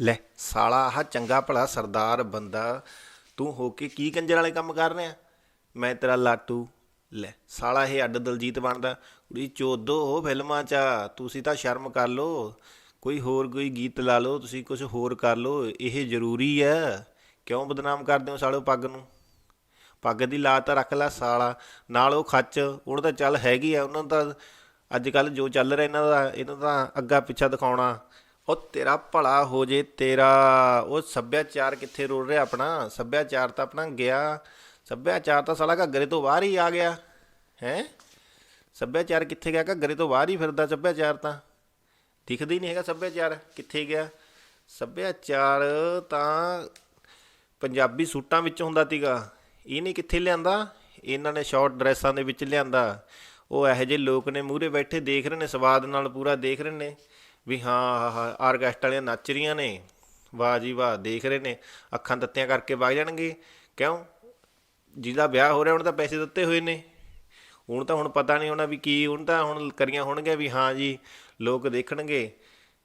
ਲੈ, ਸਾਲਾ, ਆਹ ਚੰਗਾ ਭਲਾ ਸਰਦਾਰ ਬੰਦਾ, ਤੂੰ ਹੋ ਕੇ ਕੀ ਕੰਜਰ ਵਾਲੇ ਕੰਮ ਕਰ ਰਿਹਾ? ਮੈਂ ਤੇਰਾ ਲਾਟੂ, ਲੈ, ਸਾਲਾ, ਇਹ ਅੱਡ ਦਲਜੀਤ ਬਣਦਾ। ਕੁੜੀ, ਚੋਦੋ ਹੋ ਫਿਲਮਾਂ 'ਚ ਆ। ਤੁਸੀਂ ਤਾਂ ਸ਼ਰਮ ਕਰ ਲੋ ਕੋਈ ਹੋਰ ਕੋਈ ਗੀਤ ਲਾ ਲਓ, ਤੁਸੀਂ ਕੁਝ ਹੋਰ ਕਰ ਲਓ, ਇਹ ਜ਼ਰੂਰੀ ਹੈ ਕਿਉਂ ਬਦਨਾਮ ਕਰਦੇ ਹੋ ਸਾਲੋ ਪੱਗ ਨੂੰ? ਪੱਗ ਦੀ ਲਾ ਤਾਂ ਰੱਖ ਲੈ, ਸਾਲਾ। ਨਾਲ ਉਹ ਖੱਚ, ਉਹਨਾਂ ਤਾਂ ਚੱਲ ਹੈਗੀ ਆ, ਉਹਨਾਂ ਨੂੰ ਤਾਂ ਅੱਜ ਕੱਲ ਜੋ ਚੱਲ ਰਿਹਾ, ਇਹਨਾਂ ਦਾ ਇਹਨਾਂ ਦਾ ਅੱਗਾ ਪਿੱਛਾ ਦਿਖਾਉਣਾ। ਉਹ ਤੇਰਾ ਭਲਾ ਹੋ ਜੇ ਤੇਰਾ। ਉਹ ਸੱਭਿਆਚਾਰ ਕਿੱਥੇ ਰੁਲ ਰਿਹਾ ਆਪਣਾ? ਸੱਭਿਆਚਾਰ ਤਾਂ ਆਪਣਾ ਗਿਆ। ਸੱਭਿਆਚਾਰ ਤਾਂ ਸਾਲਾ ਘੱਗਰੇ ਤੋਂ ਬਾਹਰ ਹੀ ਆ ਗਿਆ। ਹੈ? ਸੱਭਿਆਚਾਰ ਕਿੱਥੇ ਗਿਆ? ਘੱਗਰੇ ਤੋਂ ਬਾਹਰ ਹੀ ਫਿਰਦਾ ਸੱਭਿਆਚਾਰ ਤਾਂ। ਦਿਖਦਾ ਹੀ ਨਹੀਂ ਹੈਗਾ ਸੱਭਿਆਚਾਰ ਕਿੱਥੇ ਗਿਆ। ਸੱਭਿਆਚਾਰ ਤਾਂ ਪੰਜਾਬੀ ਸੂਟਾਂ ਵਿੱਚ ਹੁੰਦਾ ਤੀਗਾ ਇਹਨੇ ਕਿੱਥੇ ਲਿਆਂਦਾ? ਇਹਨਾਂ ਨੇ ਸ਼ਾਰਟ ਡਰੈਸਾਂ ਦੇ ਵਿੱਚ ਲਿਆਂਦਾ। ਉਹ ਇਹੋ ਜਿਹੇ ਲੋਕ ਨੇ, ਮੂਹਰੇ ਬੈਠੇ ਦੇਖ ਰਹੇ ਨੇ, ਸਵਾਦ ਨਾਲ ਪੂਰਾ ਦੇਖ ਰਹੇ ਨੇ। ਵੀ ਹਾਂ ਹਾਂ ਹਾਂ ਆਰਕੈਸਟ ਵਾਲੀਆਂ ਨੱਚ ਰਹੀਆਂ ਨੇ। ਵਾਹ ਜੀ ਵਾਹ, ਦੇਖ ਰਹੇ ਨੇ। ਅੱਖਾਂ ਤੱਤੀਆਂ ਕਰਕੇ ਵਗ ਜਾਣਗੇ। ਕਿਉਂ? ਜਿਹਦਾ ਵਿਆਹ ਹੋ ਰਿਹਾ ਹੁਣ ਤਾਂ ਪੈਸੇ ਦਿੱਤੇ ਹੋਏ ਨੇ। ਹੁਣ ਤਾਂ ਹੁਣ ਪਤਾ ਨਹੀਂ ਹੋਣਾ ਵੀ ਕੀ, ਹੁਣ ਤਾਂ ਹੁਣ ਕਰੀਆਂ ਹੋਣਗੀਆਂ ਵੀ ਹਾਂ ਜੀ, ਲੋਕ ਦੇਖਣਗੇ।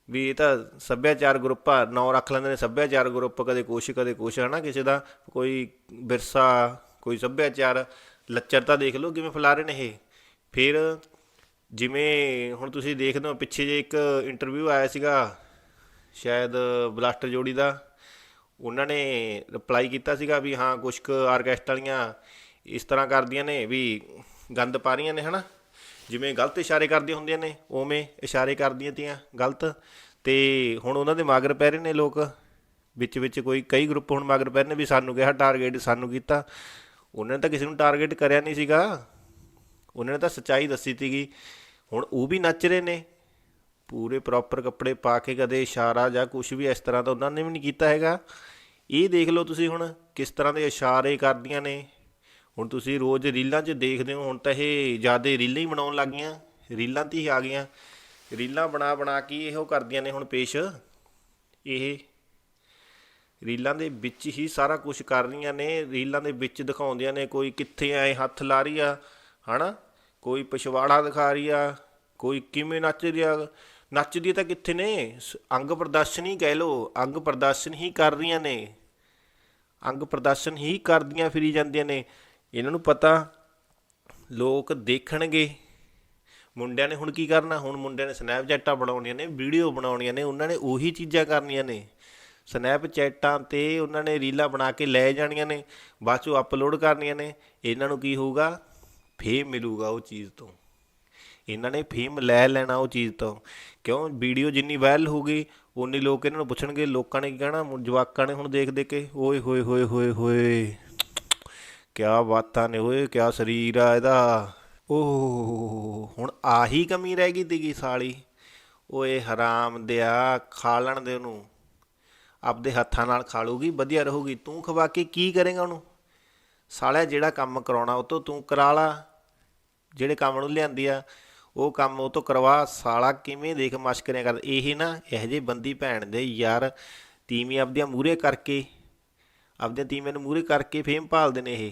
ਵੀ ਇਹ ਤਾਂ ਸੱਭਿਆਚਾਰ ਗਰੁੱਪ ਆ, ਨਾਂ ਰੱਖ ਲੈਂਦੇ ਨੇ ਸੱਭਿਆਚਾਰ ਗਰੁੱਪ ਕਦੇ ਕੁਛ ਕਦੇ ਕੁਛ, ਹਨਾ, ਕਿਸੇ ਦਾ ਕੋਈ ਵਿਰਸਾ, ਕੋਈ ਸੱਭਿਆਚਾਰ ਲੱਚਰ ਤਾਂ ਦੇਖ ਲਓ, ਕਿਵੇਂ ਫੈਲਾ ਰਹੇ ਨੇ ਇਹ। ਫਿਰ ਜਿਵੇਂ ਹੁਣ ਤੁਸੀਂ ਦੇਖਦੇ ਹੋ, ਪਿੱਛੇ ਜੇ ਇੱਕ ਇੰਟਰਵਿਊ ਆਇਆ ਸੀਗਾ, ਸ਼ਾਇਦ ਬਲਾਸਟਰ ਜੋੜੀ ਦਾ, ਉਹਨਾਂ ਨੇ ਰਿਪਲਾਈ ਕੀਤਾ ਸੀਗਾ ਵੀ ਹਾਂ, ਕੁਛ ਕੁ ਆਰਕੈਸਟ ਵਾਲੀਆਂ ਇਸ ਤਰ੍ਹਾਂ ਕਰਦੀਆਂ ਨੇ ਵੀ ਗੰਦ ਪਾ ਰਹੀਆਂ ਨੇ, ਹਨਾ? ਜਿਵੇਂ ਗਲਤ ਇਸ਼ਾਰੇ ਕਰਦੀਆਂ ਹੁੰਦੀਆਂ ਨੇ, ਉਵੇਂ ਇਸ਼ਾਰੇ ਕਰਦੀਆਂ ਤੀਆਂ, ਗਲਤ। ਤੇ ਹੁਣ ਉਹਨਾਂ ਦੇ ਮਗਰ ਪੈ ਰਹੇ ਨੇ ਲੋਕ, ਵਿੱਚ ਵਿੱਚ ਕੋਈ, ਕਈ ਗਰੁੱਪ ਹੁਣ ਮਗਰ ਪੈ ਰਹੇ ਨੇ ਵੀ ਸਾਨੂੰ ਕਿਹਾ ਟਾਰਗੇਟ ਸਾਨੂੰ ਕੀਤਾ। ਉਹਨਾਂ ਨੇ ਤਾਂ ਕਿਸੇ ਨੂੰ ਟਾਰਗੇਟ ਕਰਿਆ ਨਹੀਂ ਸੀਗਾ। ਉਹਨਾਂ ਨੇ ਤਾਂ ਸੱਚਾਈ ਦੱਸੀ ਸੀਗੀ। ਹੁਣ ਉਹ ਵੀ ਨੱਚ ਰਹੇ ਨੇ। ਪੂਰੇ ਪ੍ਰੋਪਰ ਕੱਪੜੇ ਪਾ ਕੇ ਕਦੇ ਇਸ਼ਾਰਾ ਜਾਂ ਕੁਝ ਵੀ ਇਸ ਤਰ੍ਹਾਂ ਦਾ ਉਹਨਾਂ ਨੇ ਵੀ ਨਹੀਂ ਕੀਤਾ ਹੈਗਾ। ਇਹ ਦੇਖ ਲਓ ਤੁਸੀਂ ਹੁਣ ਕਿਸ ਤਰ੍ਹਾਂ ਦੇ ਇਸ਼ਾਰੇ ਕਰਦੀਆਂ ਨੇ। ਹੁਣ ਤੁਸੀਂ ਰੋਜ਼ ਰੀਲਾਂ 'ਚ ਦੇਖਦੇ ਹੋ, ਹੁਣ ਤਾਂ ਇਹ ਜ਼ਿਆਦਾ ਰੀਲਾਂ ਹੀ ਬਣਾਉਣ ਲੱਗ ਗਈਆਂ। ਰੀਲਾਂ 'ਤੇ ਹੀ ਆ ਗਈਆਂ। ਰੀਲਾਂ ਬਣਾ ਬਣਾ ਕੇ ਇਹੋ ਕਰਦੀਆਂ ਨੇ ਹੁਣ ਪੇਸ਼। ਇਹ ਰੀਲਾਂ ਦੇ ਵਿੱਚ ਹੀ ਸਾਰਾ ਕੁਝ ਕਰ ਰਹੀਆਂ ਨੇ। ਰੀਲਾਂ ਦੇ ਵਿੱਚ ਦਿਖਾਉਂਦੀਆਂ ਨੇ ਕੋਈ ਕਿੱਥੇ ਐ ਹੱਥ ਲਾ ਰਹੀ ਆ ਹਨਾ? ਕੋਈ ਪਿਛਵਾੜਾ ਦਿਖਾ ਰਹੀ ਆ, ਕੋਈ ਕਿਵੇਂ ਨੱਚ ਰਿਹਾ ਨੱਚਦੀ ਤਾਂ ਕਿੱਥੇ ਨੇ? ਸ- ਅੰਗ ਪ੍ਰਦਰਸ਼ਨ ਹੀ ਕਹਿ ਲੋ ਅੰਗ ਪ੍ਰਦਰਸ਼ਨ ਹੀ ਕਰ ਰਹੀਆਂ ਨੇ। ਅੰਗ ਪ੍ਰਦਰਸ਼ਨ ਹੀ ਕਰਦੀਆਂ ਫਿਰੀ ਜਾਂਦੀਆਂ ਨੇ। ਇਹਨਾਂ ਨੂੰ ਪਤਾ, ਲੋਕ ਦੇਖਣਗੇ। ਮੁੰਡਿਆਂ ਨੇ ਹੁਣ ਕੀ ਕਰਨਾ? ਹੁਣ ਮੁੰਡਿਆਂ ਨੇ ਸਨੈਪਚੈਟਾਂ ਬਣਾਉਣੀਆਂ ਨੇ, ਵੀਡੀਓ ਬਣਾਉਣੀਆਂ ਨੇ, ਉਹਨਾਂ ਨੇ ਉਹੀ ਚੀਜ਼ਾਂ ਕਰਨੀਆਂ ਨੇ। ਸਨੈਪਚੈਟਾਂ ਤੇ ਉਹਨਾਂ ਨੇ ਰੀਲਾਂ ਬਣਾ ਕੇ ਲੈ ਜਾਣੀਆਂ ਨੇ, ਬਾਅਦ ਚੋਂ ਅਪਲੋਡ ਕਰਨੀਆਂ ਨੇ। ਇਹਨਾਂ ਨੂੰ ਕੀ ਹੋਊਗਾ? ਫੇਮ ਮਿਲੂਗਾ ਉਹ ਚੀਜ਼ ਤੋਂ। ਇਹਨਾਂ ਨੇ ਫੇਮ ਲੈ ਲੈਣਾ ਉਹ ਚੀਜ਼ ਤੋਂ। ਕਿਉਂ? ਵੀਡੀਓ ਜਿੰਨੀ ਵਾਇਰਲ ਹੋਊਗੀ ਉਨੀ ਲੋਕ ਇਹਨਾਂ ਨੂੰ ਪੁੱਛਣਗੇ, ਲੋਕਾਂ ਨੇ ਕੀ ਕਹਿਣਾ? ਜਵਾਕਾਂ ਨੇ ਹੁਣ ਦੇਖ ਦੇ ਕੇ, ਓਏ ਹੋਏ ਹੋਏ ਹੋਏ ਹੋਏ। ਕਿਆ ਬਾਤਾਂ ਨੇ ਓਏ, ਕਿਆ ਸਰੀਰ ਆ ਇਹਦਾ। ਓਹ ਹੁਣ ਆਹੀ ਕਮੀ ਰਹਿ ਗਈ ਤੀਗੀ ਸਾਲੀ। ਓਏ ਹਰਾਮ ਦਿਆ, ਖਾ ਲੈਣ ਦੇ ਉਹਨੂੰ। ਆਪਦੇ ਹੱਥਾਂ ਨਾਲ ਖਾ ਲੂਗੀ ਵਧੀਆ ਰਹੂਗੀ। ਤੂੰ ਖਵਾ ਕੇ ਕੀ ਕਰੇਗਾ ਉਹਨੂੰ? ਸਾਲਿਆ ਜਿਹੜਾ ਕੰਮ ਕਰਾਉਣਾ ਉਹ ਤੋਂ ਤੂੰ ਕਰਾ ਲਾ। ਜਿਹੜੇ ਕੰਮ ਨੂੰ ਲਿਆਂਦੀ ਆ, ਉਹ ਕੰਮ ਉਹ ਤੋਂ ਕਰਵਾ ਸਾਲਾ ਕਿਵੇਂ ਦੇਖ ਮਸ਼ਕਰੀਆਂ ਕਰ ਇਹ ਨਾ, ਇਹੋ ਜਿਹੇ ਬੰਦੀ ਭੈਣ ਦੇ ਯਾਰ ਤੀਵੀਂ ਆਪਦੀਆਂ ਮੂਰੇ ਕਰਕੇ, ਆਪਦੀਆਂ ਤੀਵੀਆਂ ਨੂੰ ਮੂਰੇ ਕਰਕੇ ਫੇਮ ਭਾਲਦੇ ਨੇ ਇਹ।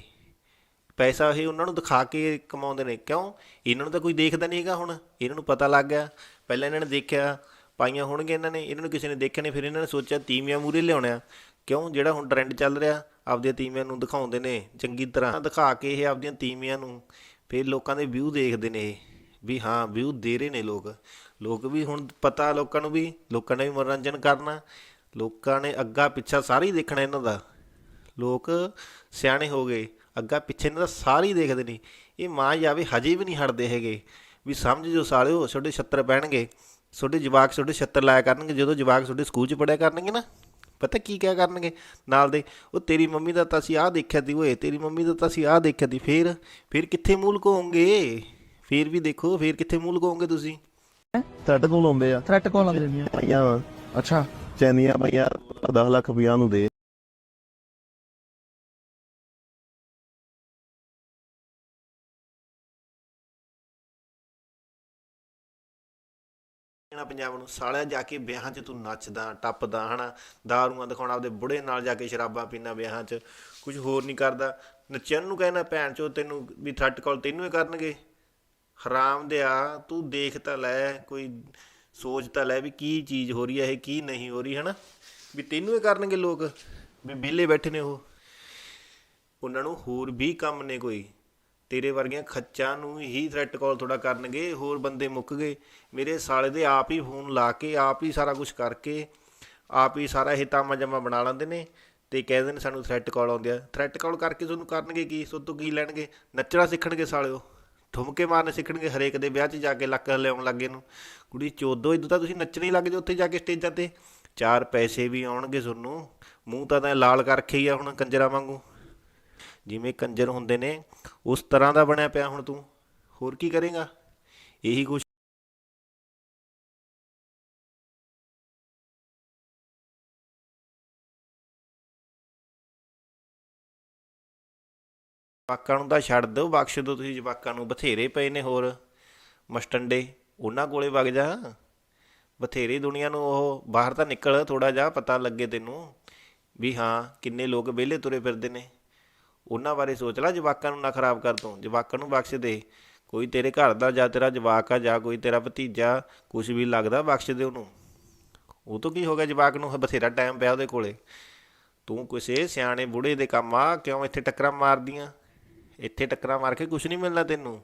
ਪੈਸਾ ਇਹ ਉਹਨਾਂ ਨੂੰ ਦਿਖਾ ਕੇ ਕਮਾਉਂਦੇ ਨੇ। ਕਿਉਂ? ਇਹਨਾਂ ਨੂੰ ਤਾਂ ਕੋਈ ਦੇਖਦਾ ਨਹੀਂ ਹੈਗਾ ਹੁਣ। ਇਹਨਾਂ ਨੂੰ ਪਤਾ ਲੱਗ ਗਿਆ। ਪਹਿਲਾਂ ਇਹਨਾਂ ਨੇ ਦੇਖਿਆ, ਪਾਈਆਂ ਹੋਣਗੇ ਇਹਨਾਂ ਨੇ। ਇਹਨਾਂ ਨੂੰ ਕਿਸੇ ਨੇ ਦੇਖਿਆ ਨਹੀਂ। ਫਿਰ ਇਹਨਾਂ ਨੇ ਸੋਚਿਆ ਤੀਵੀਆਂ ਮੂਰੇ ਲਿਆਉਣਾ ਕਿਉਂ? ਜਿਹੜਾ ਹੁਣ ਟ੍ਰੈਂਡ ਚੱਲ ਰਿਹਾ, ਆਪਦੀਆਂ ਤੀਵੀਆਂ ਨੂੰ ਦਿਖਾਉਂਦੇ ਨੇ ਚੰਗੀ ਤਰ੍ਹਾਂ। ਦਿਖਾ ਕੇ ਇਹ ਆਪਦੀਆਂ ਤੀਵੀਆਂ ਨੂੰ ਫਿਰ ਲੋਕਾਂ ਦੇ ਵਿਊ ਦੇਖਦੇ ਨੇ ਇਹ, ਵੀ ਹਾਂ ਵਿਊ ਦੇ ਰਹੇ ਨੇ ਲੋਕ। ਲੋਕ ਵੀ ਹੁਣ ਪਤਾ ਲੋਕਾਂ ਨੂੰ ਵੀ, ਲੋਕਾਂ ਨੇ ਵੀ ਮਨੋਰੰਜਨ ਕਰਨਾ। ਲੋਕਾਂ ਨੇ ਅੱਗਾ ਪਿੱਛਾ ਸਾਰਾ ਹੀ ਦੇਖਣਾ ਇਹਨਾਂ ਦਾ। ਲੋਕ ਸਿਆਣੇ ਹੋ ਗਏ, ਅੱਗਾ ਪਿੱਛੇ ਇਹਨਾਂ ਦਾ ਸਾਰੀ ਦੇਖਦੇ ਨੇ। ਇਹ ਮਾਂ ਜਾਵੇ ਹਜੇ ਵੀ ਨਹੀਂ ਹਟਦੇ ਹੈਗੇ। ਵੀ ਸਮਝ ਜੋ ਸਾਲਿਓ, ਛੋਟੇ ਛੱਤਰ ਪੈਣਗੇ। ਛੋਟੇ ਜਵਾਕ ਛੋਟੇ ਛੱਤਰ ਲਾਇਆ ਕਰਨਗੇ, ਜਦੋਂ ਜਵਾਕ ਛੋਟੇ ਸਕੂਲ 'ਚ ਪੜਿਆ ਕਰਨਗੇ ਨਾ। ਪਤਾ ਕੀ ਕਿਆ ਕਰਨਗੇ? ਨਾਲ ਦੇ ਉਹ ਤੇਰੀ ਮੰਮੀ ਦਾ ਤਾਂ ਅਸੀਂ ਆਹ ਦੇਖਿਆ ਤੀ ਓਏ ਤੇਰੀ ਮੰਮੀ ਦਾ ਤਾਂ ਅਸੀਂ ਆਹ ਦੇਖਿਆ ਤੀ ਫੇਰ ਫੇਰ ਕਿੱਥੇ ਮੂੰਹ ਲੁਕਾਓਗੇ ਫੇਰ ਵੀ ਦੇਖੋ ਫੇਰ ਕਿੱਥੇ ਮੂੰਹ ਲੁਕਾਓਗੇ ਤੁਸੀਂ? ਥ੍ਰੈਟ ਕੋਲ ਆਉਂਦੇ ਆ। ਥ੍ਰੈਟ ਕੋਲ ਆਉਂਦੇ ਨੇ। ਭਾਈਆਂ ਅੱਛਾ ਚੈਨੀਆਂ ਭਾਈਆਂ 10 ਲੱਖ ਰੁਪਈਆ ਨੂੰ ਦੇ। ਨਾ ਪੰਜਾਬ ਨੂੰ ਸਾਲਿਆ ਜਾ ਕੇ ਵਿਆਹਾਂ 'ਚ ਤੂੰ ਨੱਚਦਾ, ਟੱਪਦਾ, ਹਨਾ? ਦਾਰੂਆਂ ਦਿਖਾਉਣਾ, ਆਪਦੇ ਬੁੜੇ ਨਾਲ ਜਾ ਕੇ ਸ਼ਰਾਬਾਂ ਪੀਣਾ ਵਿਆਹਾਂ 'ਚ। ਕੁਝ ਹੋਰ ਨਹੀਂ ਕਰਦਾ। ਨੱਚਣ ਨੂੰ ਕਹਿਣਾ ਭੈਣ ਚੋ ਤੈਨੂੰ ਵੀ ਥੱਟ ਕਾਲ ਤੈਨੂੰ ਹੀ ਕਰਨਗੇ। ਹਰਾਮ ਆ ਤੂੰ ਦੇਖ ਤਾਂ ਲੈ, ਕੋਈ ਸੋਚ ਤਾਂ ਲੈ ਵੀ ਕੀ ਚੀਜ਼ ਹੋ ਰਹੀ ਹੈ ਇਹ, ਕੀ ਨਹੀਂ ਹੋ ਰਹੀ, ਹਨਾ? ਵੀ ਤੈਨੂੰ ਇਹ ਕਰਨਗੇ ਲੋਕ। ਵੀ ਵਿਹਲੇ ਬੈਠੇ ਨੇ ਉਹ। ਉਹਨਾਂ ਨੂੰ ਹੋਰ ਵੀ ਕੰਮ ਨੇ ਕੋਈ। ਤੇਰੇ ਵਰਗੀਆਂ ਖੱਚਾਂ ਨੂੰ ਹੀ ਥ੍ਰੈਟ ਕਾਲ ਥੋੜਾ ਕਰਨਗੇ, ਹੋਰ ਬੰਦੇ ਮੁੱਕ ਗਏ ਮੇਰੇ ਸਾਲੇ ਦੇ ਆਪ ਹੀ ਫੋਨ ਲਾ ਕੇ, ਆਪ ਹੀ ਸਾਰਾ ਕੁਝ ਕਰਕੇ, ਆਪ ਹੀ ਸਾਰਾ ਇਹ ਤਾਮਾ ਜਮਾ ਬਣਾ ਲੈਂਦੇ ਨੇ ਤੇ ਕਹਿੰਦੇ ਨੇ ਸਾਨੂੰ ਥ੍ਰੈਟ ਕਾਲ ਆਉਂਦੇ ਆ। ਥ੍ਰੈਟ ਕਾਲ ਕਰਕੇ ਤੁਹਾਨੂੰ ਕਰਨਗੇ ਕੀ? ਸੋ ਤੋਂ ਕੀ ਲੈਣਗੇ? ਨੱਚਣਾ ਸਿੱਖਣਗੇ ਸਾਲਿਓ। ਠੁਮਕੇ ਮਾਰਨੇ ਸਿੱਖਣਗੇ ਹਰੇਕ ਦੇ ਵਿਆਹ 'ਚ ਜਾ ਕੇ ਲੱਕ ਲਿਆਉਣ ਲੱਗੇ ਨੂੰ। ਕੁੜੀ ਚੋਦੋ ਇਦੋਂ ਤਾਂ ਤੁਸੀਂ ਨੱਚਣ ਹੀ ਲੱਗ ਜਾਓ ਉੱਥੇ ਜਾ ਕੇ ਸਟੇਜਾਂ ਤੇ। ਚਾਰ ਪੈਸੇ ਵੀ ਆਉਣਗੇ ਤੁਹਾਨੂੰ। ਮੂੰਹ ਤਾਂ ਤਾਂ ਲਾਲ ਕਰਕੇ ਹੀ ਆ ਹੁਣ ਕੰਜਰਾ ਵਾਂਗੂ। ਜਿਵੇਂ ਕੰਜਰ ਹੁੰਦੇ ਨੇ, ਉਸ ਤਰ੍ਹਾਂ ਦਾ ਬਣਿਆ ਪਿਆ ਹੁਣ ਤੂੰ। ਹੋਰ ਕੀ ਕਰੇਗਾ? ਇਹੀ ਕੁਛ। ਜਵਾਕਾਂ ਨੂੰ ਤਾਂ ਛੱਡ ਦਿਓ, ਬਖਸ਼ ਦਿਓ ਤੁਸੀਂ ਜਵਾਕਾਂ ਨੂੰ। ਬਥੇਰੇ ਪਏ ਨੇ ਹੋਰ ਮਸਟੰਡੇ, ਉਹਨਾਂ ਕੋਲੇ ਵਗ ਜਾ। ਬਥੇਰੇ ਦੁਨੀਆ ਨੂੰ ਉਹ ਬਾਹਰ ਤਾਂ ਨਿਕਲ ਥੋੜਾ ਜਿਹਾ ਪਤਾ ਲੱਗੇ ਤੈਨੂੰ। ਵੀ ਹਾਂ, ਕਿੰਨੇ ਲੋਕ ਵਿਹਲੇ ਤੁਰੇ ਫਿਰਦੇ ਨੇ। ਉਹਨਾਂ ਬਾਰੇ ਸੋਚ ਲੈ ਜਵਾਕਾਂ ਨੂੰ ਨਾ ਖਰਾਬ ਕਰ ਤੂੰ। ਜਵਾਕਾਂ ਨੂੰ ਬਖਸ਼ ਦੇ। ਕੋਈ ਤੇਰੇ ਘਰ ਦਾ ਜਾਂ ਤੇਰਾ ਜਵਾਕ ਆ ਜਾਂ ਕੋਈ ਤੇਰਾ ਭਤੀਜਾ ਕੁਝ ਵੀ ਲੱਗਦਾ ਬਖਸ਼ ਦੇ ਉਹਨੂੰ। ਉਹ ਤੋਂ ਕੀ ਹੋ ਗਿਆ ਜਵਾਕ ਨੂੰ? ਬਥੇਰਾ ਟਾਈਮ ਪਿਆ ਉਹਦੇ ਕੋਲੇ। ਤੂੰ ਕਿਸੇ ਸਿਆਣੇ ਬੁੜੇ ਦੇ ਕੰਮ ਆ, ਕਿਉਂ ਇੱਥੇ ਟੱਕਰਾਂ ਮਾਰਦੀਆਂ? ਇੱਥੇ ਟੱਕਰਾਂ ਮਾਰ ਕੇ ਕੁਝ ਨਹੀਂ ਮਿਲਣਾ ਤੈਨੂੰ।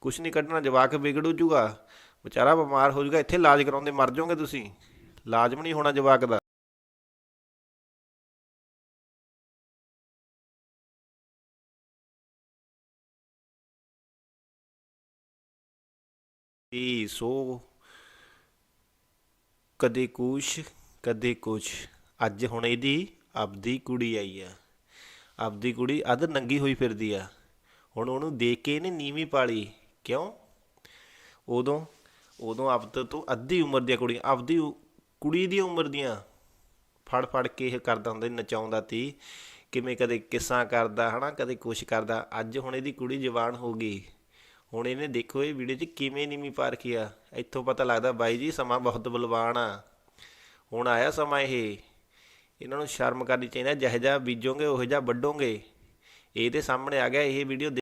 ਕੁਝ ਨਹੀਂ ਕੱਢਣਾ, ਜਵਾਕ ਵਿਗੜੂ ਜੂਗਾ ਵਿਚਾਰਾ ਬਿਮਾਰ ਹੋ ਜਾਊਗਾ, ਇੱਥੇ ਇਲਾਜ ਕਰਾਉਂਦੇ ਮਰ ਜਾਓਗੇ ਤੁਸੀਂ। ਇਲਾਜ ਵੀ ਨਹੀਂ ਹੋਣਾ ਜਵਾਕ ਦਾ। ਇਹ ਸੋ ਕਦੇ ਕੁਛ ਕਦੇ ਕੁਛ। ਅੱਜ ਹੁਣ ਇਹਦੀ ਆਪਦੀ ਕੁੜੀ ਆਈ ਆ। ਆਪਦੀ ਕੁੜੀ ਅੱਧ ਨੰਗੀ ਹੋਈ ਫਿਰਦੀ ਆ। ਹੁਣ ਉਹਨੂੰ ਦੇਖ ਕੇ ਇਹਨੇ ਨੀਵੀਂ ਪਾਲੀ। ਕਿਉਂ? ਉਦੋਂ ਉਦੋਂ ਆਪਦ ਤੋਂ ਅੱਧੀ ਉਮਰ ਦੀਆਂ ਕੁੜੀਆਂ, ਆਪਦੀ ਉ- ਕੁੜੀ ਦੀ ਉਮਰ ਦੀਆਂ ਫੜ ਫੜ ਕੇ ਇਹ ਕਰਦਾ ਹੁੰਦਾ ਨਚਾਉਂਦਾ ਤੀ ਕਿਵੇਂ ਕਦੇ ਕਿੱਸਾ ਕਰਦਾ, ਹਨਾ, ਕਦੇ ਕੁਛ ਕਰਦਾ। ਅੱਜ ਹੁਣ ਇਹਦੀ ਕੁੜੀ ਜਵਾਨ ਹੋ ਗਈ। ਹੁਣ ਇਹਨੇ ਦੇਖੋ ਇਹ ਵੀਡੀਓ 'ਚ ਕਿਵੇਂ ਨੀਵੀਂ ਪਾ ਰੱਖੀ ਆ। ਇੱਥੋਂ ਪਤਾ ਲੱਗਦਾ ਬਾਈ ਜੀ ਸਮਾਂ ਬਹੁਤ ਬਲਵਾਨ ਆ। ਹੁਣ ਆਇਆ ਸਮਾਂ ਇਹ। ਇਹਨਾਂ ਨੂੰ ਸ਼ਰਮ ਕਰਨੀ ਚਾਹੀਦਾ ਜਿਹੋ ਜਿਹਾ ਬੀਜੋਗੇ, ਉਹੋ ਜਿਹਾ ਵੱਢੋਗੇ। ਇਹਦੇ ਸਾਹਮਣੇ ਆ ਗਿਆ ਇਹ ਵੀਡੀਓ